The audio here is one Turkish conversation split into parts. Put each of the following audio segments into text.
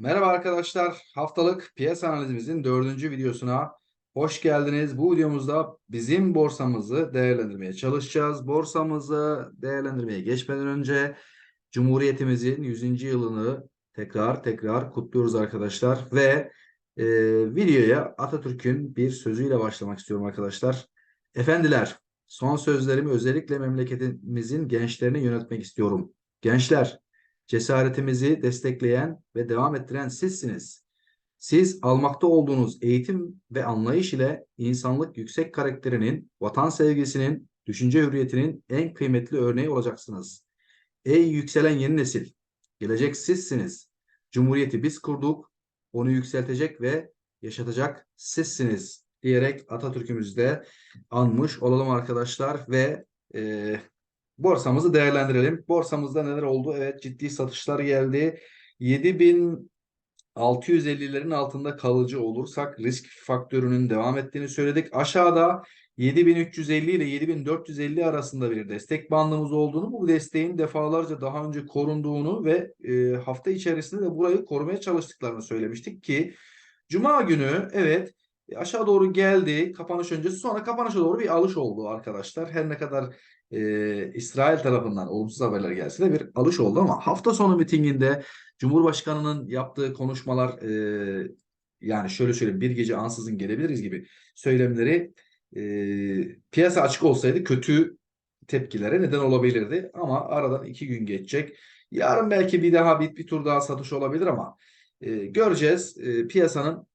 Merhaba arkadaşlar. Haftalık piyasa analizimizin dördüncü videosuna hoş geldiniz. Bu videomuzda bizim borsamızı değerlendirmeye çalışacağız. Borsamızı değerlendirmeye geçmeden önce Cumhuriyetimizin 100. yılını tekrar tekrar kutluyoruz arkadaşlar. Ve e, videoya Atatürk'ün bir sözüyle başlamak istiyorum arkadaşlar. Efendiler, son sözlerimi özellikle memleketimizin gençlerini yönetmek istiyorum. Gençler, cesaretimizi destekleyen ve devam ettiren sizsiniz. Siz almakta olduğunuz eğitim ve anlayış ile insanlık yüksek karakterinin, vatan sevgisinin, düşünce hürriyetinin en kıymetli örneği olacaksınız. Ey yükselen yeni nesil, gelecek sizsiniz. Cumhuriyeti biz kurduk, onu yükseltecek ve yaşatacak sizsiniz diyerek Atatürk'ümüzü de anmış olalım arkadaşlar ve e, borsamızı değerlendirelim. Borsamızda neler oldu? Evet ciddi satışlar geldi. 7650'lerin altında kalıcı olursak risk faktörünün devam ettiğini söyledik. Aşağıda 7350 ile 7450 arasında bir destek bandımız olduğunu, bu desteğin defalarca daha önce korunduğunu ve e, hafta içerisinde de burayı korumaya çalıştıklarını söylemiştik ki Cuma günü evet aşağı doğru geldi kapanış öncesi sonra kapanışa doğru bir alış oldu arkadaşlar. Her ne kadar e, İsrail tarafından olumsuz haberler gelse de bir alış oldu ama hafta sonu mitinginde Cumhurbaşkanı'nın yaptığı konuşmalar e, yani şöyle söyleyeyim bir gece ansızın gelebiliriz gibi söylemleri e, piyasa açık olsaydı kötü tepkilere neden olabilirdi ama aradan iki gün geçecek. Yarın belki bir daha bir, bir tur daha satış olabilir ama e, göreceğiz e, piyasanın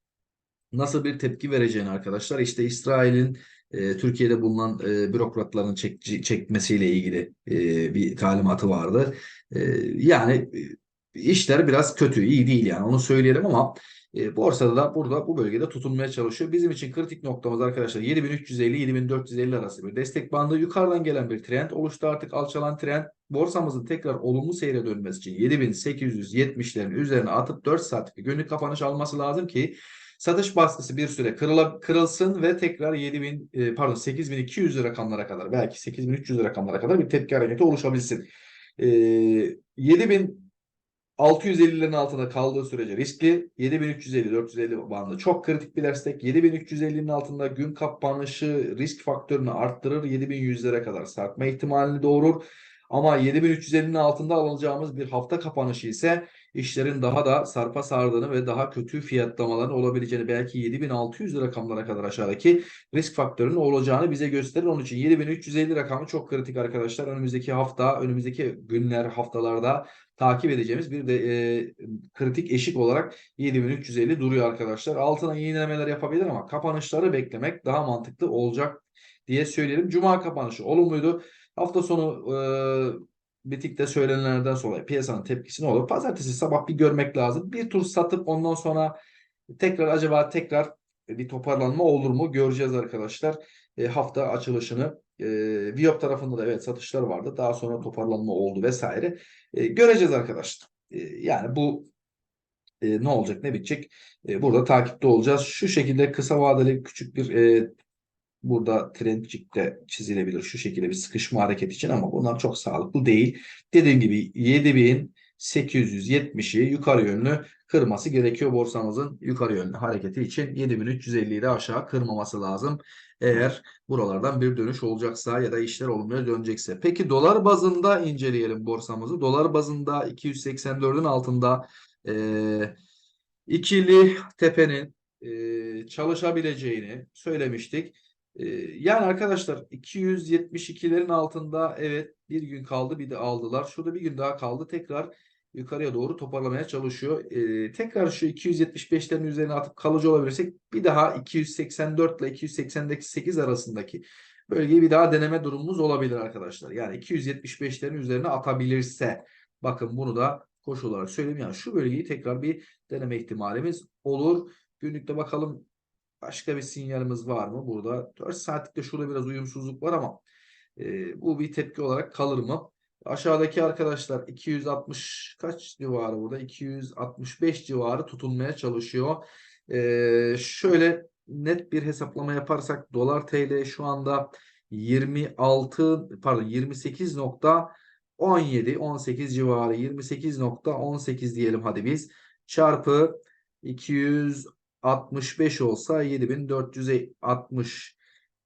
nasıl bir tepki vereceğini arkadaşlar. İşte İsrail'in e, Türkiye'de bulunan e, bürokratların çek, çekmesiyle ilgili e, bir talimatı vardı. E, yani e, işler biraz kötü, iyi değil yani onu söyleyelim ama e, borsada da burada bu bölgede tutunmaya çalışıyor. Bizim için kritik noktamız arkadaşlar 7350-7450 arası bir destek bandı. Yukarıdan gelen bir trend oluştu artık alçalan trend. Borsamızın tekrar olumlu seyre dönmesi için 7870'lerin üzerine atıp 4 saatlik günlük kapanış alması lazım ki Satış baskısı bir süre kırıla, kırılsın ve tekrar 7000 e, pardon 8200 rakamlara kadar belki 8300 rakamlara kadar bir tepki hareketi oluşabilsin. E, 7650'lerin altında kaldığı sürece riskli. 7350-450 bandı çok kritik bir destek. 7350'nin altında gün kapanışı risk faktörünü arttırır. 7100'lere kadar sarkma ihtimalini doğurur. Ama 7350'nin altında alacağımız bir hafta kapanışı ise işlerin daha da sarpa sardığını ve daha kötü fiyatlamaların olabileceğini belki 7600 rakamlara kadar aşağıdaki risk faktörünün olacağını bize gösterir. Onun için 7350 rakamı çok kritik arkadaşlar. Önümüzdeki hafta, önümüzdeki günler, haftalarda takip edeceğimiz bir de e, kritik eşik olarak 7350 duruyor arkadaşlar. Altına iğnelemeler yapabilir ama kapanışları beklemek daha mantıklı olacak diye söyleyelim. Cuma kapanışı olumluydu. Hafta sonu e, bitikte söylenenlerden sonra piyasanın tepkisi ne olur? Pazartesi sabah bir görmek lazım. Bir tur satıp ondan sonra tekrar acaba tekrar bir toparlanma olur mu? Göreceğiz arkadaşlar. E, hafta açılışını e, Viyop tarafında da evet satışlar vardı. Daha sonra toparlanma oldu vesaire. E, göreceğiz arkadaşlar. E, yani bu e, ne olacak ne bitecek? E, burada takipte olacağız. Şu şekilde kısa vadeli küçük bir e, Burada trendcik de çizilebilir şu şekilde bir sıkışma hareket için ama bunlar çok sağlıklı değil. Dediğim gibi 7870'i yukarı yönlü kırması gerekiyor borsamızın yukarı yönlü hareketi için 7350'yi de aşağı kırmaması lazım. Eğer buralardan bir dönüş olacaksa ya da işler olumluya dönecekse. Peki dolar bazında inceleyelim borsamızı. Dolar bazında 284'ün altında e, ikili tepenin e, çalışabileceğini söylemiştik. Ee, yani arkadaşlar 272'lerin altında evet bir gün kaldı bir de aldılar. Şurada bir gün daha kaldı. Tekrar yukarıya doğru toparlamaya çalışıyor. Ee, tekrar şu 275'lerin üzerine atıp kalıcı olabilirsek bir daha 284 ile 288 arasındaki bölgeyi bir daha deneme durumumuz olabilir arkadaşlar. Yani 275'lerin üzerine atabilirse bakın bunu da koşu olarak söyleyeyim. Yani şu bölgeyi tekrar bir deneme ihtimalimiz olur. Günlükte bakalım Başka bir sinyalimiz var mı burada? 4 saatlikte şurada biraz uyumsuzluk var ama e, bu bir tepki olarak kalır mı? Aşağıdaki arkadaşlar 260 kaç civarı burada? 265 civarı tutunmaya çalışıyor. E, şöyle net bir hesaplama yaparsak dolar TL şu anda 26 pardon 28 nokta 17 18 civarı 28.18 diyelim hadi biz. çarpı 265 olsa 7460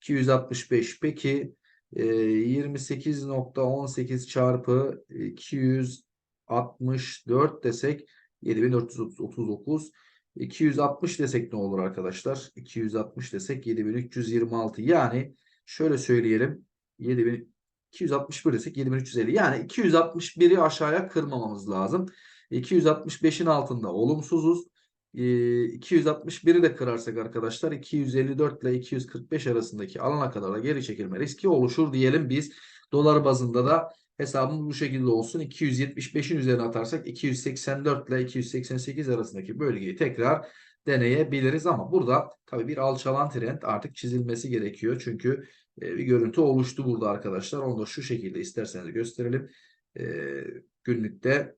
265 peki e, 28.18 çarpı 264 desek 7439 260 desek ne olur arkadaşlar? 260 desek 7326 yani şöyle söyleyelim 7000 261 desek 7350 yani 261'i aşağıya kırmamamız lazım. 265'in altında olumsuzuz. Ee, 261'i de kırarsak arkadaşlar 254 ile 245 arasındaki alana kadar da geri çekilme riski oluşur diyelim biz. Dolar bazında da hesabımız bu şekilde olsun. 275'in üzerine atarsak 284 ile 288 arasındaki bölgeyi tekrar deneyebiliriz ama burada tabii bir alçalan trend artık çizilmesi gerekiyor. Çünkü e, bir görüntü oluştu burada arkadaşlar. Onu da şu şekilde isterseniz gösterelim. E, günlükte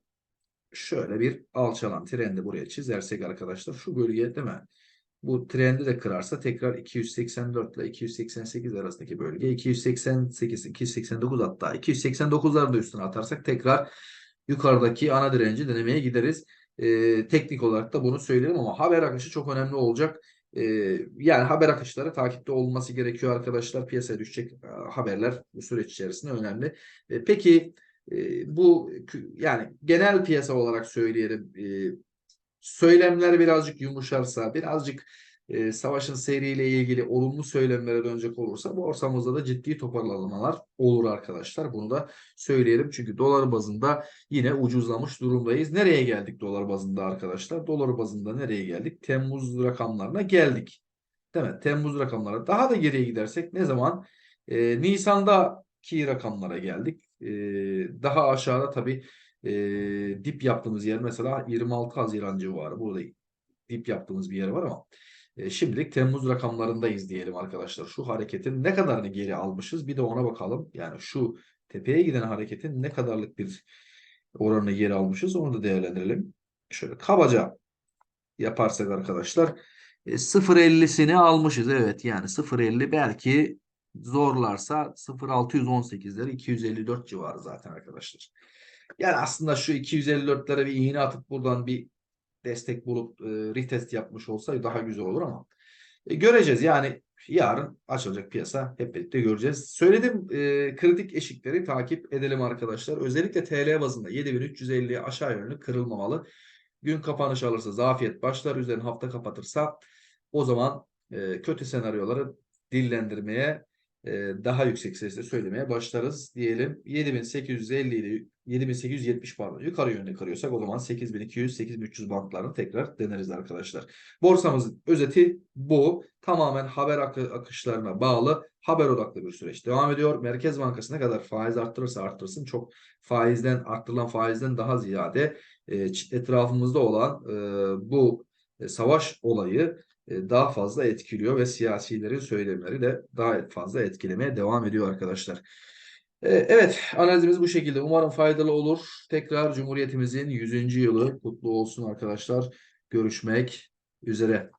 şöyle bir alçalan trendi buraya çizersek arkadaşlar şu bölge değil mi? Bu trendi de kırarsa tekrar 284 ile 288 arasındaki bölge 288, 289 hatta 289'ların da üstüne atarsak tekrar yukarıdaki ana direnci denemeye gideriz. Ee, teknik olarak da bunu söyleyelim ama haber akışı çok önemli olacak. Ee, yani haber akışları takipte olması gerekiyor arkadaşlar. Piyasaya düşecek e, haberler bu süreç içerisinde önemli. E, peki e, bu yani genel piyasa olarak söyleyelim. E, söylemler birazcık yumuşarsa, birazcık e, savaşın seyriyle ilgili olumlu söylemlere dönecek olursa borsamızda da ciddi toparlanmalar olur arkadaşlar. Bunu da söyleyelim. Çünkü dolar bazında yine ucuzlamış durumdayız. Nereye geldik dolar bazında arkadaşlar? Dolar bazında nereye geldik? Temmuz rakamlarına geldik. Değil mi? Temmuz rakamlara. Daha da geriye gidersek ne zaman? E, Nisan'daki rakamlara geldik. E, daha aşağıda tabii e, dip yaptığımız yer mesela 26 Haziran civarı. Burada dip yaptığımız bir yer var ama e, şimdilik Temmuz rakamlarındayız diyelim arkadaşlar. Şu hareketin ne kadarını geri almışız bir de ona bakalım. Yani şu tepeye giden hareketin ne kadarlık bir oranını geri almışız onu da değerlendirelim. Şöyle kabaca yaparsak arkadaşlar e, 0.50'sini almışız. Evet yani 0.50 belki zorlarsa 0.618'leri 254 civarı zaten arkadaşlar. Yani aslında şu 254'lere bir iğne atıp buradan bir destek bulup e, retest yapmış olsa daha güzel olur ama e, göreceğiz. Yani yarın açılacak piyasa hep birlikte göreceğiz. Söyledim e, kritik eşikleri takip edelim arkadaşlar. Özellikle TL bazında 7350'ye aşağı yönlü kırılmamalı. Gün kapanış alırsa zafiyet başlar. Üzerine hafta kapatırsa o zaman e, kötü senaryoları dillendirmeye daha yüksek sesle söylemeye başlarız diyelim. 7850 ile 7870 pardon yukarı yönde kırıyorsak o zaman 8200 8300 bantlarını tekrar deneriz arkadaşlar. Borsamızın özeti bu. Tamamen haber akı, akışlarına bağlı haber odaklı bir süreç devam ediyor. Merkez Bankası ne kadar faiz arttırırsa arttırsın çok faizden arttırılan faizden daha ziyade e, etrafımızda olan e, bu e, savaş olayı e, daha fazla etkiliyor ve siyasilerin söylemleri de daha fazla etkilemeye devam ediyor arkadaşlar. E, evet analizimiz bu şekilde. Umarım faydalı olur. Tekrar Cumhuriyetimizin 100. yılı kutlu olsun arkadaşlar. Görüşmek üzere.